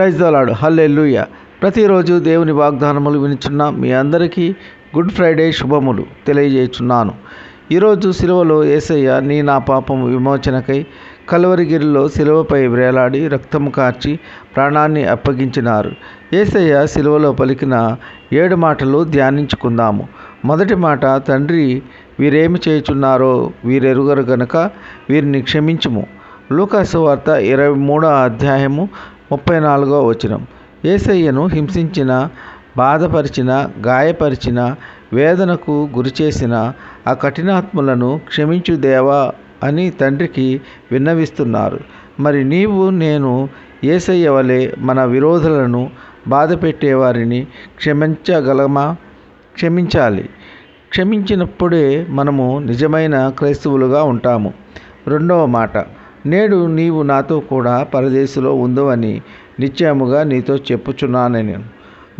Praise దలాడు ప్రతిరోజు దేవుని వాగ్దానములు వినిచున్న మీ అందరికీ గుడ్ ఫ్రైడే శుభములు తెలియజేయుచున్నాను. ఈరోజు సిలువలో ఏసయ్య నీ నా పాపము విమోచనకై కలవరిగిరిలో సిలువపై వేలాడి రక్తము కార్చి ప్రాణాన్ని అప్పగించినారు. ఏసయ్య సిలువలో పలికిన ఏడు మాటలు ధ్యానించుకుందాము. మొదటి మాట తండ్రి వీరేమి చేయుచున్నారో వీరెరుగరు గనుక వీరిని క్షమించుము. లూకాసు వార్త ఇరవై మూడో అధ్యాయము ముప్పై నాలుగో వచనం. ఏసయ్యను హింసించిన బాధపరిచిన గాయపరిచిన వేదనకు గురిచేసిన ఆ కఠినాత్ములను క్షమించు దేవా అని తండ్రికి విన్నవిస్తున్నారు. మరి నీవు నేను ఏసయ్య వలె మన విరోధులను బాధ పెట్టేవారిని క్షమించగలమా? క్షమించాలి. క్షమించినప్పుడే మనము నిజమైన క్రైస్తవులుగా ఉంటాము. రెండవ మాట నేడు నీవు నాతో కూడా పరదేశిలో ఉందవని నిశ్చయముగా నీతో చెప్పుచున్నానని.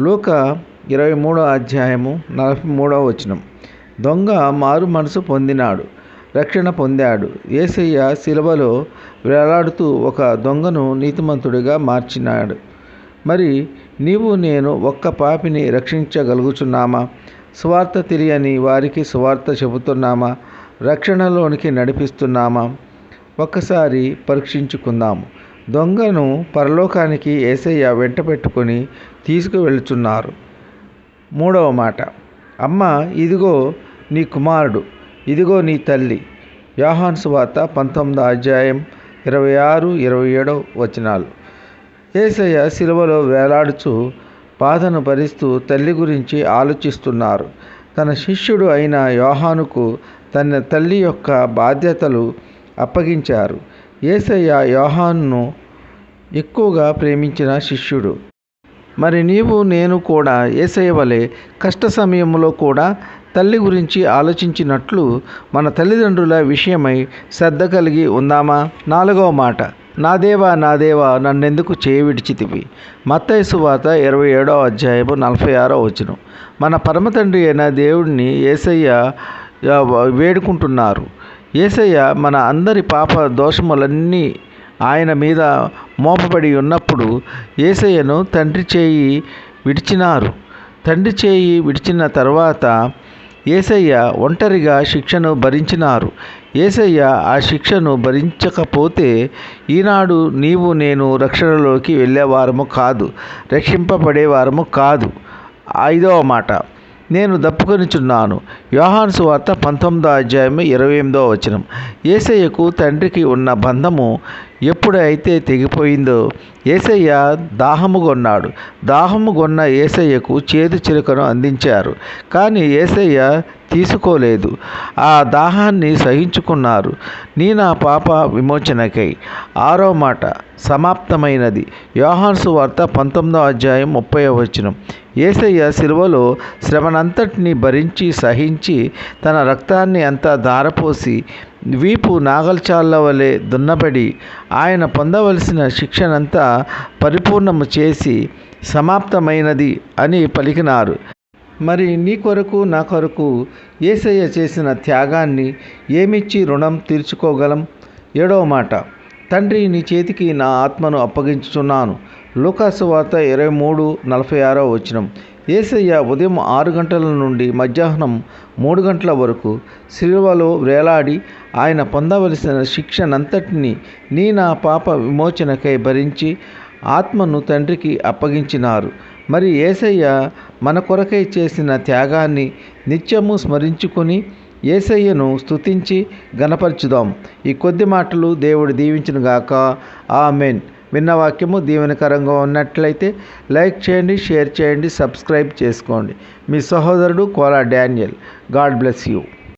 లోక ఇరవై మూడో అధ్యాయము నలభై మూడవ వచనం. దొంగ మారు మనసు పొందినాడు రక్షణ పొందాడు. ఏసయ్య శిలవలో వేలాడుతూ ఒక దొంగను నీతిమంతుడిగా మార్చినాడు. మరి నీవు నేను ఒక్క పాపిని రక్షించగలుగుచున్నామా? స్వార్థ తెలియని వారికి స్వార్థ చెబుతున్నామా? రక్షణలోనికి నడిపిస్తున్నామా? ఒక్కసారి పరీక్షించుకుందాము. దొంగను పరలోకానికి ఏసయ్య వెంట పెట్టుకొని తీసుకువెళ్తున్నారు మూడవ మాట అమ్మ ఇదిగో నీ కుమారుడు ఇదిగో నీ తల్లి. యోహాన్స్ వార్త పంతొమ్మిదో అధ్యాయం ఇరవై ఆరు ఇరవై ఏడవ వచనాలు. ఏసయ్య శిలువలో వేలాడుచు బాధను భరిస్తూ తల్లి గురించి ఆలోచిస్తున్నారు. తన శిష్యుడు అయిన యోహానుకు తన తల్లి యొక్క బాధ్యతలు అప్పగించారు. ఏసయ్య యోహాన్ను ఎక్కువగా ప్రేమించిన శిష్యుడు. మరి నీవు నేను కూడా ఏసయ్య వలె కష్ట సమయంలో కూడా తల్లి గురించి ఆలోచించినట్లు మన తల్లిదండ్రుల విషయమై శ్రద్ధ కలిగి ఉందామా? నాలుగవ మాట. నా దేవా నా దేవా నన్నెందుకు చేయి విడిచితివి? మత్తైసు వాత ఇరవై ఏడవ అధ్యాయము నలభై ఆరో వచనం. మన పరమతండ్రి అయిన దేవుడిని ఏసయ్య వేడుకుంటున్నారు. ఏసయ్య మన అందరి పాప దోషములన్నీ ఆయన మీద మోపబడి ఉన్నప్పుడు ఏసయ్యను తండ్రి చేయి విడిచినారు. తండ్రి చేయి విడిచిన తర్వాత ఏసయ్య ఒంటరిగా శిక్షను భరించినారు. ఏసయ్య ఆ శిక్షను భరించకపోతే ఈనాడు నీవు నేను రక్షణలోకి వెళ్ళేవారము కాదు రక్షింపబడేవారము కాదు. ఐదవ మాట. నేను దప్పుకొనిచున్నాను. యోహాను సువార్త పంతొమ్మిదో అధ్యాయం ఇరవై ఎనిమిదో వచనం. ఏసయ్యకు తండ్రికి ఉన్న బంధము ఎప్పుడైతే తెగిపోయిందో ఏసయ్య దాహము కొన్నాడు. దాహము కొన్న ఏసయ్యకు చేదు చిలుకను అందించారు. కానీ ఏసయ్య తీసుకోలేదు. ఆ దాహాన్ని సహించుకున్నారు. నీ నా పాప విమోచనకై. ఆరో మాట సమాప్తమైనది. యోహాన్సు వార్త పంతొమ్మిదో అధ్యాయం ముప్పై వచనం. ఏసయ్య శిలువలో శ్రమనంతటిని భరించి సహించి తన రక్తాన్ని అంతా ధారపోసి వీపు నాగల్చాళ్ళ వలె దున్నబడి ఆయన పొందవలసిన శిక్షనంతా పరిపూర్ణము చేసి సమాప్తమైనది అని పలికినారు. మరి నీ కొరకు నా కొరకు ఏసయ్య చేసిన త్యాగాన్ని ఏమిచ్చి రుణం తీర్చుకోగలం? ఏడవ మాట తండ్రి నీ చేతికి నా ఆత్మను అప్పగించుచున్నాను. లూకాసు వార్త ఇరవై మూడు నలభై ఆరో వచనం. ఏసయ్య ఉదయం ఆరు గంటల నుండి మధ్యాహ్నం మూడు గంటల వరకు సిల్వలో వేలాడి ఆయన పొందవలసిన శిక్షనంతటిని నీ నా పాప విమోచనకై భరించి ఆత్మను తండ్రికి అప్పగించినారు. మరి ఏసయ్య మన కొరకై చేసిన త్యాగాన్ని నిత్యము స్మరించుకొని ఏసయ్యను స్తుతించి గణపరచుదాం ఈ కొద్ది మాటలు దేవుడు దీవించునుగాక ఆమెన్. విన్న వాక్యము దీవెనకరంగా ఉన్నట్లయితే లైక్ చేయండి షేర్ చేయండి సబ్స్క్రైబ్ చేసుకోండి. మీ సహోదరుడు Kola Daniel. God bless you.